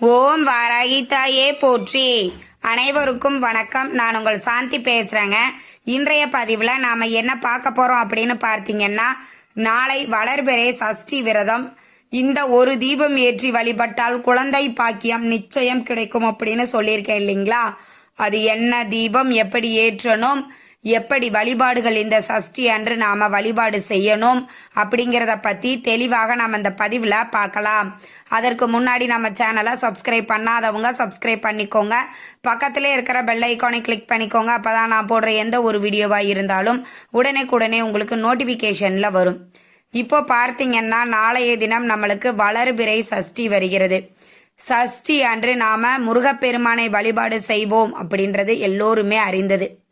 ஓம் வாராகி தாயே போற்றி. அனைவருக்கும் வணக்கம். நான் உங்கள் சாந்தி பேசுகிறேங்க இன்றைய பதிவில் நாம் என்ன பார்க்க போகிறோம் அப்படின்னு பார்த்தீங்கன்னா நாளை வளர்பெறே சஷ்டி விரதம். இந்த ஒரு தீபம் ஏற்றி வழிபட்டால் குழந்தை பாக்கியம் நிச்சயம் கிடைக்கும் அப்படின்னு சொல்லியிருக்கேன் இல்லைங்களா? அது என்ன தீபம் எப்படி ஏற்றணும் எப்படி வழிபாடுகள் இந்த சஷ்டி அன்று நாம வழிபாடு செய்யணும் அப்படிங்கிறத பத்தி தெளிவாக நம்ம இந்த பதிவில் பார்க்கலாம். அதற்கு முன்னாடி நம்ம சேனலை சப்ஸ்கிரைப் பண்ணாதவங்க சப்ஸ்கிரைப் பண்ணிக்கோங்க. பக்கத்திலே இருக்கிற பெல் ஐக்கானை கிளிக் பண்ணிக்கோங்க. அப்பதான் நான் போடுற எந்த ஒரு வீடியோவாக இருந்தாலும் உடனே உங்களுக்கு நோட்டிஃபிகேஷனில் வரும். இப்போ பார்த்தீங்கன்னா நாளைய தினம் நம்மளுக்கு வளர்பிறை சஷ்டி வருகிறது. சஷ்டி அன்று நாம முருகப்பெருமானை வழிபாடு செய்வோம் அப்படின்றது எல்லோருமே அறிந்தது.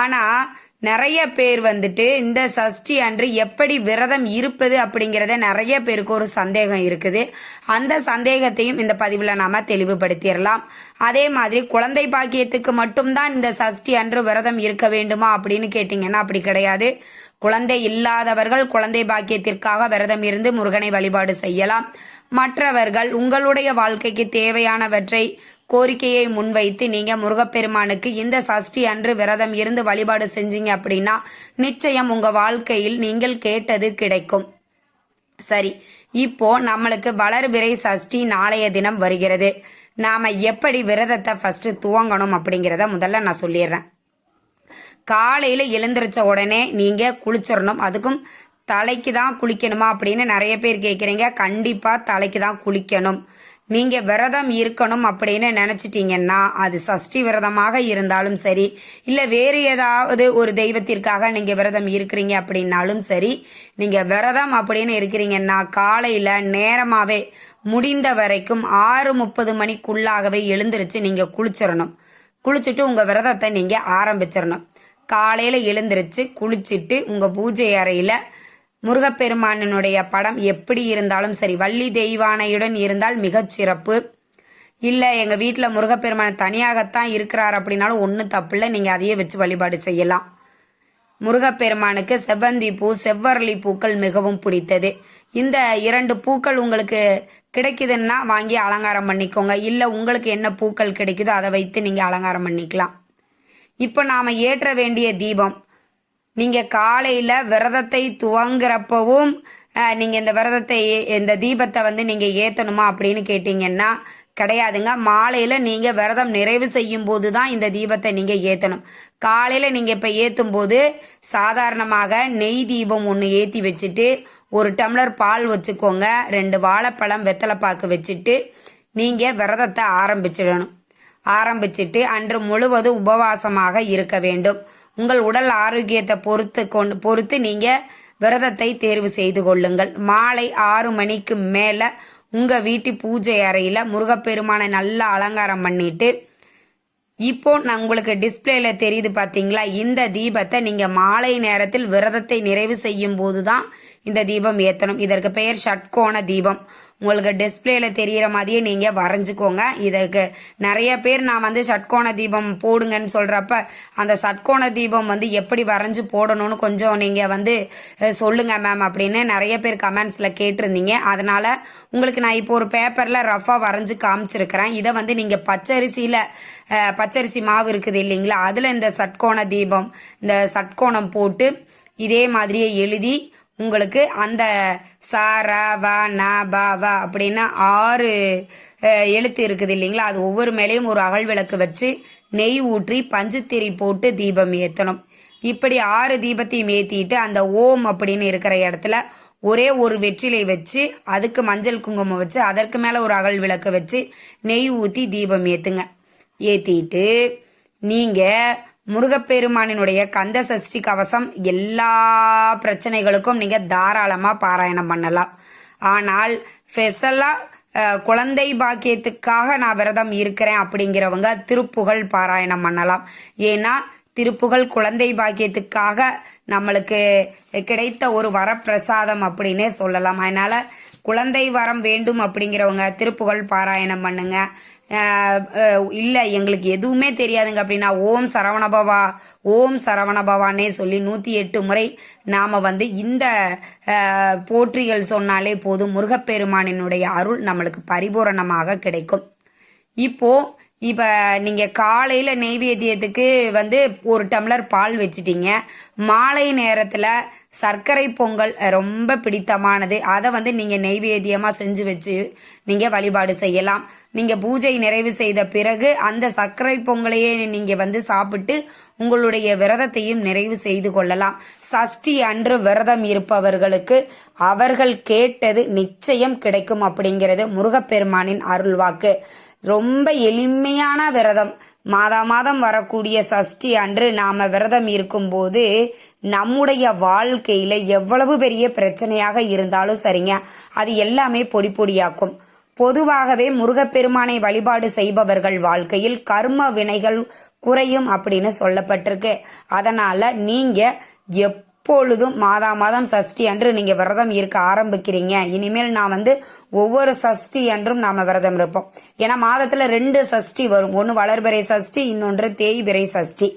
ஆனால் நிறைய பேர் வந்துட்டு இந்த சஷ்டி அன்று எப்படி விரதம் இருப்பது அப்படிங்கிறத நிறைய பேருக்கு ஒரு சந்தேகம் இருக்குது. அந்த சந்தேகத்தையும் இந்த பதிவில் நாம் தெளிவுபடுத்திடலாம். அதே மாதிரி குழந்தை பாக்கியத்துக்கு மட்டும்தான் இந்த சஷ்டி அன்று விரதம் இருக்க வேண்டுமா அப்படின்னு கேட்டிங்கன்னா அப்படி கிடையாது. குழந்தை இல்லாதவர்கள் குழந்தை பாக்கியத்திற்காக விரதம் இருந்து முருகனை வழிபாடு செய்யலாம். மற்றவர்கள் உங்களுடைய வாழ்க்கைக்கு தேவையானவற்றை கோரிக்கையை முன்வைத்து நீங்க முருகப்பெருமானுக்கு இந்த சஷ்டி அன்று விரதம் இருந்து வழிபாடு செஞ்சீங்க அப்படின்னா நிச்சயம் உங்க வாழ்க்கையில் நீங்கள் கேட்டது கிடைக்கும். சரி இப்போ நம்மளுக்கு வளர்பிறை சஷ்டி நாளைய தினம் வருகிறது. நாம எப்படி விரதத்தை ஃபர்ஸ்ட் துவங்கணும் அப்படிங்கிறத முதல்ல நான் சொல்லிடுறேன். காலையில் எழுந்திரிச்ச உடனே நீங்கள் குளிச்சிடணும். அதுக்கும் தலைக்கு தான் குளிக்கணுமா அப்படின்னு நிறைய பேர் கேட்குறீங்க கண்டிப்பாக தலைக்கு தான் குளிக்கணும். நீங்கள் விரதம் இருக்கணும் அப்படின்னு நினச்சிட்டிங்கன்னா அது சஷ்டி விரதமாக இருந்தாலும் சரி இல்லை வேறு ஏதாவது ஒரு தெய்வத்திற்காக நீங்கள் விரதம் இருக்கிறீங்க அப்படின்னாலும் சரி நீங்கள் விரதம் அப்படின்னு இருக்கிறீங்கன்னா காலையில் நேரமாகவே முடிந்த வரைக்கும் ஆறு முப்பது மணிக்குள்ளாகவே எழுந்திருச்சு நீங்கள் குளிச்சிடணும். குளிச்சுட்டு உங்கள் விரதத்தை நீங்கள் ஆரம்பிச்சிடணும். காலையில் எழுந்திருச்சு குளிச்சுட்டு உங்கள் பூஜை அறையில் முருகப்பெருமானினுடைய படம் எப்படி இருந்தாலும் சரி வள்ளி தெய்வானையுடன் இருந்தால் மிகச் சிறப்பு. இல்லை எங்கள் வீட்டில் முருகப்பெருமான் தனியாகத்தான் இருக்கிறார் அப்படின்னாலும் ஒன்றும் தப்பில்லை நீங்கள் அதையே வச்சு வழிபாடு செய்யலாம். முருகப்பெருமானுக்கு செவ்வந்தி பூ செவ்வரளி பூக்கள் மிகவும் பிடித்தது. இந்த இரண்டு பூக்கள் உங்களுக்கு கிடைக்குதுன்னா வாங்கி அலங்காரம் பண்ணிக்கோங்க. இல்லை உங்களுக்கு என்ன பூக்கள் கிடைக்குதோ அதை வைத்து நீங்கள் அலங்காரம் பண்ணிக்கலாம். இப்போ நாம் ஏற்ற வேண்டிய தீபம் நீங்கள் காலையில் விரதத்தை துவங்குறப்பவும் நீங்கள் இந்த விரதத்தை இந்த தீபத்தை வந்து நீங்கள் ஏற்றணுமா அப்படின்னு கேட்டிங்கன்னா கிடையாதுங்க. மாலையில் நீங்கள் விரதம் நிறைவு செய்யும் போது தான் இந்த தீபத்தை நீங்கள் ஏற்றணும் காலையில் நீங்கள் இப்போ ஏற்றும் போது சாதாரணமாக நெய் தீபம் ஒன்று ஏற்றி வச்சுட்டு ஒரு டம்ளர் பால் வச்சுக்கோங்க. ரெண்டு வாழைப்பழம் வெத்தலைப்பாக்கு வச்சுட்டு நீங்கள் விரதத்தை ஆரம்பிச்சிடணும். ஆரம்பிச்சிட்டு அன்று முழுவதும் உபவாசமாக இருக்க வேண்டும். உங்கள் உடல் ஆரோக்கியத்தை பொறுத்து கொண்டு பொறுத்து நீங்கள் விரதத்தை தேர்வு செய்து கொள்ளுங்கள். மாலை ஆறு மணிக்கு மேலே உங்கள் வீட்டு பூஜை அறையில் முருகப்பெருமானை நல்லா அலங்காரம் பண்ணிட்டு இப்போ நான் உங்களுக்கு டிஸ்பிளேல தெரியுது பார்த்தீங்களா இந்த தீபத்தை நீங்கள் மாலை நேரத்தில் விரதத்தை நிறைவு செய்யும் போது தான் இந்த தீபம் ஏற்றணும் இதற்கு பெயர் ஷட்கோண தீபம். உங்களுக்கு டிஸ்பிளேல தெரிகிற மாதிரியே நீங்கள் வரைஞ்சிக்கோங்க. இதுக்கு நிறைய பேர் நான் வந்து ஷட்கோண தீபம் போடுங்கன்னு சொல்கிறப்ப அந்த ஷட்கோண தீபம் வந்து எப்படி வரைஞ்சி போடணும்னு கொஞ்சம் நீங்கள் வந்து சொல்லுங்க மேம் அப்படின்னு நிறைய பேர் கமெண்ட்ஸில் கேட்டிருந்தீங்க. அதனால் உங்களுக்கு நான் இப்போ ஒரு பேப்பரில் ரஃபாக வரைஞ்சி காமிச்சிருக்கிறேன். இதை வந்து நீங்கள் பச்சரிசியில் பச்சரிசி மாவு இருக்குது இல்லைங்களா? அதில் இந்த சட்கோண தீபம் இந்த சட்கோணம் போட்டு இதே மாதிரியே எழுதி உங்களுக்கு அந்த சா ர வ ந ப வ அப்படின்னு ஆறு எழுத்து இருக்குது இல்லைங்களா? அது ஒவ்வொரு மேலேயும் ஒரு அகல் விளக்கு வச்சு நெய் ஊற்றி பஞ்சுத்திரி போட்டு தீபம் ஏற்றணும் இப்படி ஆறு தீபத்தையும் ஏற்றிட்டு அந்த ஓம் அப்படின்னு இருக்கிற இடத்துல ஒரே ஒரு வெற்றிலை வச்சு அதுக்கு மஞ்சள் குங்குமம் வச்சு அதற்கு மேலே ஒரு அகல் விளக்கு வச்சு நெய் ஊற்றி தீபம் ஏற்றுங்க ஏற்றிட்டு நீங்கள் முருகப்பெருமானினுடைய கந்த சஷ்டி கவசம் எல்லா பிரச்சனைகளுக்கும் நீங்கள் தாராளமாக பாராயணம் பண்ணலாம். ஆனால் ஸ்பெஷலாக குழந்தை பாக்கியத்துக்காக நான் விரதம் இருக்கிறேன் அப்படிங்கிறவங்க திருப்புகழ் பாராயணம் பண்ணலாம். ஏன்னா திருப்புகழ் குழந்தை பாக்கியத்துக்காக நம்மளுக்கு கிடைத்த ஒரு வரப்பிரசாதம் அப்படின்னே சொல்லலாம். அதனால் குழந்தை வரம் வேண்டும் அப்படிங்கிறவங்க திருப்புகழ் பாராயணம் பண்ணுங்க. இல்லை எங்களுக்கு எதுவுமே தெரியாதுங்க அப்படின்னா ஓம் சரவணபவா ஓம் சரவணபவானே சொல்லி நூற்றி எட்டு முறை நாம் வந்து இந்த போற்றிகள் சொன்னாலே போதும். முருகப்பெருமானினுடைய அருள் நம்மளுக்கு பரிபூரணமாக கிடைக்கும். இப்போது இப்போ நீங்கள் காலையில் நெய்வேத்தியத்துக்கு வந்து ஒரு டம்ளர் பால் வச்சிட்டீங்க. மாலை நேரத்தில் சர்க்கரை பொங்கல் ரொம்ப பிடித்தமானது. அதை வந்து நீங்கள் நெய்வேத்தியமாக செஞ்சு வச்சு நீங்கள் வழிபாடு செய்யலாம். நீங்கள் பூஜை நிறைவு செய்த பிறகு அந்த சர்க்கரை பொங்கலையே நீங்கள் வந்து சாப்பிட்டு உங்களுடைய விரதத்தையும் நிறைவு செய்து கொள்ளலாம். சஷ்டி அன்று விரதம் இருப்பவர்களுக்கு அவர்கள் கேட்டது நிச்சயம் கிடைக்கும் அப்படிங்கிறது முருகப்பெருமானின் அருள்வாக்கு. ரொம்ப எளிமையான விரதம். மாதா மாதம் வரக்கூடிய சஷ்டி அன்று நாம விரதம் இருக்கும்போது நம்முடைய வாழ்க்கையில எவ்வளவு பெரிய பிரச்சனையாக இருந்தாலும் சரிங்க. அது எல்லாமே பொடி பொடியாக்கும். பொதுவாகவே முருகப்பெருமானை வழிபாடு செய்பவர்கள் வாழ்க்கையில் கர்ம வினைகள் குறையும் அப்படின்னு சொல்லப்பட்டிருக்கு. அதனால நீங்க எப்பொழுதும் மாதா மாதம் சஷ்டி அன்று நீங்கள் விரதம் இருக்க ஆரம்பிக்கிறீங்க. இனிமேல் நான் வந்து ஒவ்வொரு சஷ்டி அன்றும் நாம் விரதம் இருப்போம். ஏன்னா மாதத்தில் ரெண்டு சஷ்டி வரும். ஒன்று வளர்பிறை சஷ்டி இன்னொன்று தேய்பிறை சஷ்டி.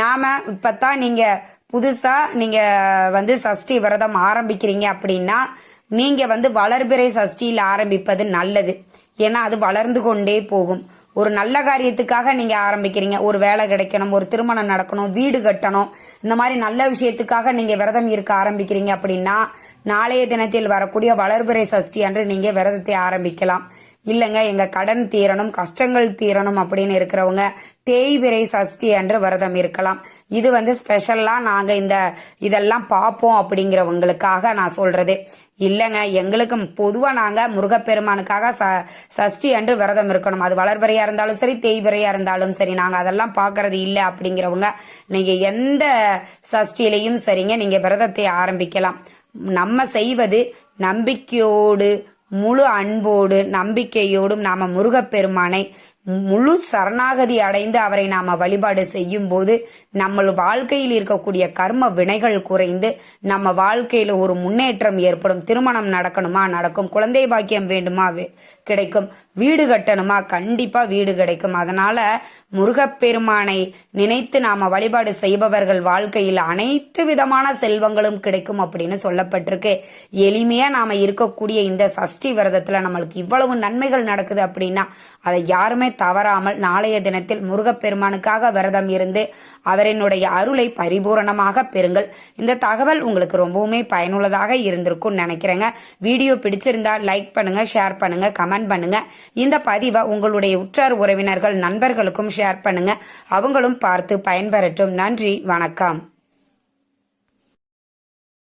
நாம் இப்போ தான் நீங்கள் புதுசாக நீங்கள் வந்து சஷ்டி விரதம் ஆரம்பிக்கிறீங்க அப்படின்னா நீங்கள் வந்து வளர்பிறை சஷ்டியில் ஆரம்பிப்பது நல்லது. ஏன்னா அது வளர்ந்து கொண்டே போகும். ஒரு நல்ல காரியத்துக்காக நீங்க ஆரம்பிக்கிறீங்க. ஒரு வேலை கிடைக்கணும் ஒரு திருமணம் நடக்கணும் வீடு கட்டணும். இந்த மாதிரி நல்ல விஷயத்துக்காக நீங்க விரதம் இருக்க ஆரம்பிக்கிறீங்க அப்படின்னா நாளைய தினத்தில் வரக்கூடிய வளர்பிறை சஷ்டி அன்று நீங்க விரதத்தை ஆரம்பிக்கலாம். இல்லைங்க எங்கள் கடன் தீரணும் கஷ்டங்கள் தீரணும் அப்படின்னு இருக்கிறவங்க தேய்பிரை சஷ்டி அன்று விரதம் இருக்கலாம். இது வந்து ஸ்பெஷலாக நாங்கள் இந்த இதெல்லாம் பார்ப்போம் அப்படிங்கிறவங்களுக்காக நான் சொல்கிறது இல்லைங்க எங்களுக்கு பொதுவாக நாங்கள் முருகப்பெருமானுக்காக ச சஷ்டி அன்று விரதம் இருக்கணும். அது வளர்பிறையாக இருந்தாலும் சரி தேய்பிறையாக இருந்தாலும் சரி நாங்கள் அதெல்லாம் பார்க்கறது இல்லை அப்படிங்கிறவங்க நீங்கள் எந்த சஷ்டியிலையும் சரிங்க நீங்கள் விரதத்தை ஆரம்பிக்கலாம். நம்ம செய்வது நம்பிக்கையோடு முழு அன்போடு நம்பிக்கையோடும் நாம முருகப்பெருமானை முழு சரணாகதி அடைந்து அவரை நாம வழிபாடு செய்யும் போது நம்ம வாழ்க்கையில் இருக்கக்கூடிய கர்ம வினைகள் குறைந்து நம்ம வாழ்க்கையில ஒரு முன்னேற்றம் ஏற்படும் திருமணம் நடக்கணுமா நடக்கும் குழந்தை பாக்கியம் வேண்டுமா கிடைக்கும் வீடு கட்டணுமா கண்டிப்பா வீடு கிடைக்கும். அதனால முருகப்பெருமானை நினைத்து நாம வழிபாடு செய்பவர்கள் வாழ்க்கையில் அனைத்து விதமான செல்வங்களும் கிடைக்கும் அப்படின்னு சொல்லப்பட்டிருக்கு. எளிமையா நாம இருக்கக்கூடிய இந்த சஷ்டி விரதத்துல நம்மளுக்கு இவ்வளவு நன்மைகள் நடக்குது அப்படின்னா அதை யாருமே தவறாமல் நாளைய தினத்தில் முருகப்பெருமானுக்காக விரதம் இருந்து அவரினுடைய அருளை பரிபூரணமாக பெறுங்கள். இந்த தகவல் உங்களுக்கு ரொம்பவுமே பயனுள்ளதாக இருந்திருக்கும் நினைக்கிறேங்க. வீடியோ பிடிச்சிருந்தா லைக் பண்ணுங்க ஷேர் பண்ணுங்க கமெண்ட் பண்ணுங்க. இந்த பதிவை உங்களுடைய உற்றார் உறவினர்கள் நண்பர்களுக்கும் ஷேர் பண்ணுங்க. அவங்களும் பார்த்து பயன்பெறட்டும். நன்றி வணக்கம்.